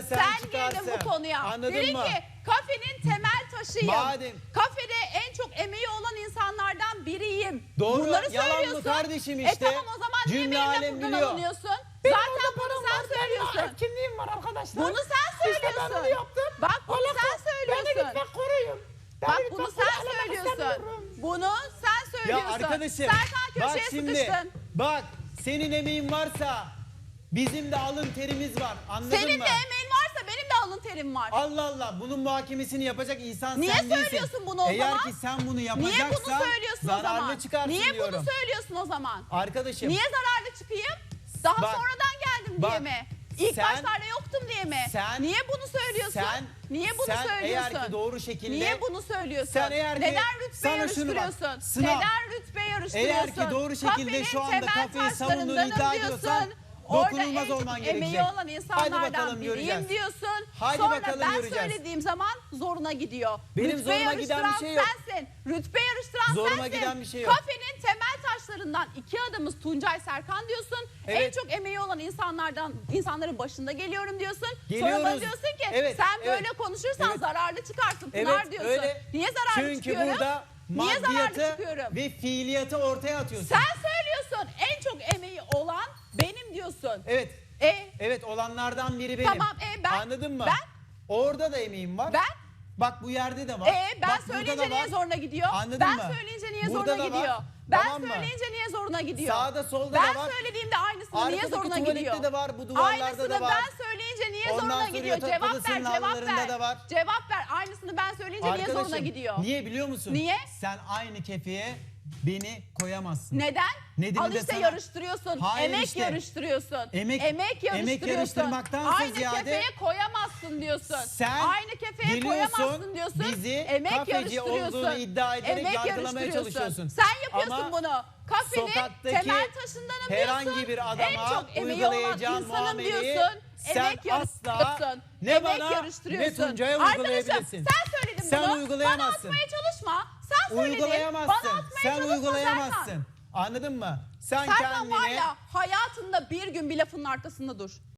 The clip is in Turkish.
zararlı sen, Sen çıkarsın. girdin bu konuya. Anladın Dedin mı? ki kafenin temel taşıyım. Madem- Kafede en çok emeği olan insanlardan biriyim. Doğru, Bunları yalan mı söylüyorsun. kardeşim E işte? tamam o zaman niye Cümle benimle alem buradan biliyor. alınıyorsun? Benim Zaten bunu param sen var, benim söylüyorsun. Kimliğim var arkadaşlar. Bunu sen İşte ben söylüyorsun. bunu yaptım. Bak bunu Allah sen söylüyorsun. Beni lütfen koruyun. Beni Bak bunu sen söylüyorsun. Bunu sen Ya söylüyorsun. arkadaşım Serkan bak köşeye şimdi sıkıştın. bak senin emeğin varsa bizim de alın terimiz var anladın Senin mı? de emeğin varsa benim de alın terim var. Allah Allah bunun muhakemesini yapacak insan Niye sen değilsin. söylüyorsun bunu o Eğer zaman? ki sen bunu Niye yapacaksan bunu söylüyorsun o zararlı zaman? çıkarsın Niye diyorum. bunu söylüyorsun o zaman? Arkadaşım Niye zararlı çıkayım? Daha Bak, sonradan geldim diye bak, mi? İlk sen- başlarda yoktum diye mi? sen- Niye bunu söylüyorsun? sen Niye bunu sen söylüyorsun? eğer ki doğru şekilde Niye bunu söylüyorsun? Sen eğer ki- Neden rütbe sana şunu bak, yarıştırıyorsun? sınav. Neden rütbe yarıştırıyorsun? Eğer ki doğru şekilde Kafenin şu anda temel kafeyi savunduğunu taşlarındanım iddia ediyorsan dokunulmaz çok olman emeği gerekecek. olan Hadi insanlardan bakalım biriyim göreceğiz. diyorsun. Hadi Sonra bakalım ben göreceğiz. söylediğim zaman zoruna gidiyor. Benim zoruma giden bir şey yok. sensin. Rütbe yarıştıran Zoruma sensin. giden bir şey yok. Kafenin temel taşlarından iki adımız Tuncay Serkan diyorsun. Evet. En çok emeği olan insanlardan insanların başında geliyorum diyorsun. Sonra Geliyoruz. bana diyorsun ki Evet, sen evet. böyle konuşursan Evet. zararlı çıkarsın Pınar Evet diyorsun. öyle. Niye zararlı Çünkü çıkıyorum? burada Niye zararlı maddiyatı çıkıyorum? ve fiiliyatı ortaya atıyorsun. Sen söylüyorsun en diyorsun. Evet. E Evet olanlardan biri benim. Tamam, e, ben- Anladın mı? ben- Orada da emeğim var. Ben? Bak bu yerde de var. E ben Bak söyleyince niye zoruna gidiyor? Anladın ben mı? söyleyince niye Burada zoruna da var. gidiyor? Ben Tamam mı? söyleyince niye zoruna gidiyor? Sağda, solda ben da var. söylediğimde aynısını niye Arkadaki zoruna tuvalette gidiyor? de var, bu duvarlarda aynısını da var. ben söyleyince niye Ondan zoruna gidiyor? Cevap ver, cevap ver. da var. Cevap ver. Aynısını ben söyleyince niye zoruna Arkadaşım, gidiyor? Niye biliyor musun? Niye? Sen aynı kefeye beni koyamazsın. Neden? Nedeni Al de işte sana- yarıştırıyorsun. Hayır emek işte. yarıştırıyorsun. Emek- emek yarıştırıyorsun. emek yarıştırmaktansa Aynı ziyade- kefeye koyamazsın diyorsun. Sen Aynı kefeye geliyorsun, koyamazsın diyorsun. bizi emek kafeci yarıştırıyorsun. olduğunu iddia ederek yargılamaya yarıştırıyorsun. çalışıyorsun. Sen yapıyorsun Ama bunu. Kafenin sokaktaki temel taşındanım herhangi diyorsun. bir en adama çok emeği olan uygulayacağın insanım muameleyi diyorsun. sen emek asla yarıştırıyorsun. ne emek bana ne yarıştırıyorsun. Tuncay'a Arkadaşım uygulayabilirsin. sen söyledin Sen bunu. uygulayamazsın. Bana atmaya çalışma. Sen söyledin. Uygulayamazsın. Bana atmaya Sen çalışma uygulayamazsın. Anladın mı? Sen Serkan kendine var ya hayatında bir gün bir lafının arkasında dur.